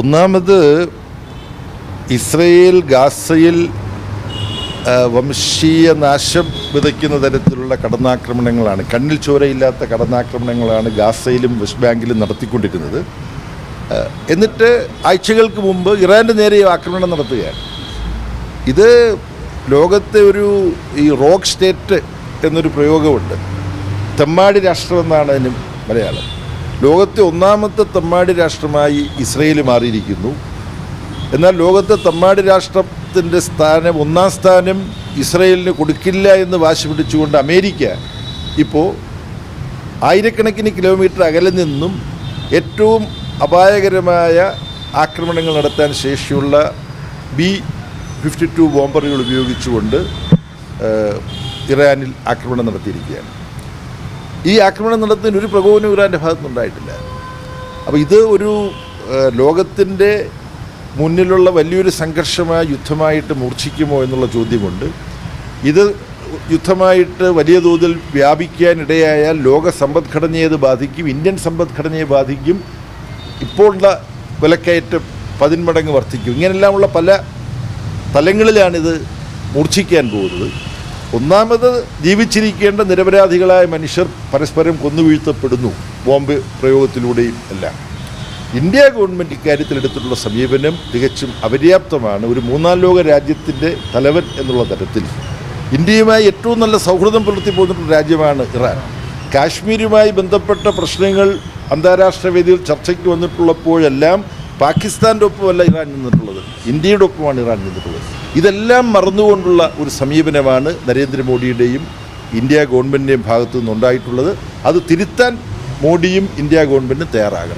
ഒന്നാമത് ഇസ്രയേൽ ഗാസയിൽ വംശീയ നാശം വിതയ്ക്കുന്ന തരത്തിലുള്ള കടന്നാക്രമണങ്ങളാണ്. കണ്ണിൽ ചോരയില്ലാത്ത കടന്നാക്രമണങ്ങളാണ് ഗാസയിലും വെസ്റ്റ് ബാങ്കിലും നടത്തിക്കൊണ്ടിരുന്നത്. എന്നിട്ട് ആഴ്ചകൾക്ക് മുമ്പ് ഇറാന്റെ നേരെ ആക്രമണം നടത്തുകയാണ്. ഇത് ലോകത്തെ ഒരു ഈ റോക്ക് സ്റ്റേറ്റ് എന്നൊരു പ്രയോഗമുണ്ട്. തെമ്മാടി രാഷ്ട്രം എന്നാണ് അതിന് മലയാളം. ലോകത്തെ ഒന്നാമത്തെ തമ്മാടി രാഷ്ട്രമായി ഇസ്രയേൽ മാറിയിരിക്കുന്നു. എന്നാൽ ലോകത്തെ തമ്മാടി രാഷ്ട്രത്തിന്റെ സ്ഥാനം ഒന്നാം സ്ഥാനം ഇസ്രയേലിന് കൊടുക്കില്ല എന്ന് വാശി പിടിച്ചുകൊണ്ട് അമേരിക്ക ഇപ്പോൾ ആയിരക്കണക്കിന് കിലോമീറ്റർ അകലെ നിന്നും ഏറ്റവും അപായകരമായ ആക്രമണങ്ങൾ നടത്താൻ ശേഷിയുള്ള ബി ഫിഫ്റ്റി ടു ബോംബറുകൾ ഉപയോഗിച്ചുകൊണ്ട് ഇറാനിൽ ആക്രമണം നടത്തിയിരിക്കുകയാണ്. ഈ ആക്രമണം നടത്തുന്നതിന് ഒരു പ്രകോപനവും ഇറാന്റെ ഭാഗത്തുനിന്നുണ്ടായിട്ടില്ല. അപ്പോൾ ഇത് ഒരു ലോകത്തിന്റെ മുന്നിലുള്ള വലിയൊരു സംഘർഷമായ യുദ്ധമായിട്ട് മൂർച്ഛിക്കുമോ എന്നുള്ള ചോദ്യമുണ്ട്. ഇത് യുദ്ധമായിട്ട് വലിയ തോതിൽ വ്യാപിക്കാനിടയായാൽ ലോക സമ്പദ്ഘടനയെ അത് ബാധിക്കും ഇന്ത്യൻ സമ്പദ്ഘടനയെ ബാധിക്കും ഇപ്പോഴുള്ള വിലക്കയറ്റം പതിന്മടങ്ങ് വർദ്ധിക്കും. ഇങ്ങനെല്ലാമുള്ള പല തലങ്ങളിലാണിത് മൂർച്ഛിക്കാൻ പോകുന്നത്. ഒന്നാമത് ജീവിച്ചിരിക്കേണ്ട നിരപരാധികളായ മനുഷ്യർ പരസ്പരം കൊന്നുവീഴ്ത്തപ്പെടുന്നു. ബോംബ് പ്രയോഗത്തിലൂടെയും എല്ലാം. ഇന്ത്യ ഗവൺമെന്റ് ഇക്കാര്യത്തിൽ എടുത്തിട്ടുള്ള സമീപനം തികച്ചും അപര്യാപ്തമാണ്. ഒരു മൂന്നാം ലോക രാജ്യത്തിന്റെ തലവൻ എന്നുള്ള തരത്തിൽ. ഇന്ത്യയുമായി ഏറ്റവും നല്ല സൗഹൃദം പുലർത്തി പോകുന്ന രാജ്യമാണ് ഇറാൻ. കാശ്മീരുമായി ബന്ധപ്പെട്ട പ്രശ്നങ്ങൾ അന്താരാഷ്ട്ര വേദിയിൽ ചർച്ചയ്ക്ക് വന്നിട്ടുള്ളപ്പോഴെല്ലാം പാകിസ്ഥാന്റെ ഒപ്പമല്ല ഇറാൻ നിന്നിട്ടുള്ളത്. ഇന്ത്യയുടെ ഒപ്പമാണ് ഇറാൻ നിന്നിട്ടുള്ളത്. ഇതെല്ലാം മറന്നുകൊണ്ടുള്ള ഒരു സമീപനമാണ് നരേന്ദ്രമോദിയുടെയും ഇന്ത്യ ഗവൺമെന്റിന്റെയും ഭാഗത്തു നിന്നുണ്ടായിട്ടുള്ളത്. അത് തിരുത്താൻ മോഡിയും ഇന്ത്യ ഗവൺമെന്റും തയ്യാറാകണം?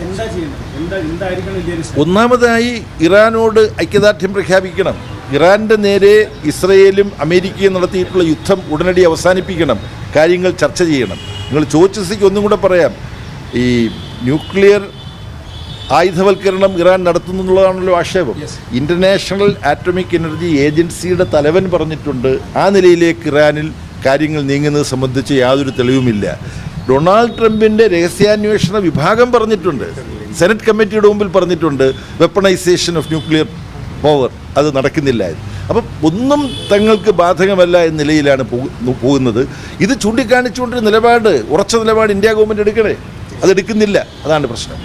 ഒന്നാമതായി ഇറാനോട് ഐക്യദാർഢ്യം പ്രഖ്യാപിക്കണം. ഇറാന്റെ നേരെ ഇസ്രയേലും അമേരിക്കയും നടത്തിയിട്ടുള്ള യുദ്ധം ഉടനടി അവസാനിപ്പിക്കണം. കാര്യങ്ങൾ ചർച്ച ചെയ്യണം. നിങ്ങൾ ചോദിച്ച ഒന്നും കൂടെ പറയാം. ഈ ന്യൂക്ലിയർ ആയുധവൽക്കരണം ഇറാൻ നടത്തുന്നു എന്നുള്ളതാണല്ലോ ആക്ഷേപം ഇന്റർനാഷണൽ ആറ്റോമിക് എനർജി ഏജൻസിയുടെ തലവൻ പറഞ്ഞിട്ടുണ്ട് ആ നിലയിലേക്ക് ഇറാനിൽ കാര്യങ്ങൾ നീങ്ങുന്നത് സംബന്ധിച്ച് യാതൊരു തെളിവുമില്ല. ഡൊണാൾഡ് ട്രംപിന്റെ രഹസ്യാന്വേഷണ വിഭാഗം പറഞ്ഞിട്ടുണ്ട് സെനറ്റ് കമ്മിറ്റിയുടെ മുമ്പിൽ പറഞ്ഞിട്ടുണ്ട് വെപ്പണൈസേഷൻ ഓഫ് ന്യൂക്ലിയർ പവർ അത് നടക്കുന്നില്ല. അപ്പം ഒന്നും തങ്ങൾക്ക് ബാധകമല്ല എന്ന നിലയിലാണ് പോകുന്നത്. ഇത് ചൂണ്ടിക്കാണിച്ചുകൊണ്ടൊരു നിലപാട് ഉറച്ച നിലപാട് ഇന്ത്യ ഗവൺമെന്റ് എടുക്കണേ? അതെടുക്കുന്നില്ല അതാണ് പ്രശ്നം.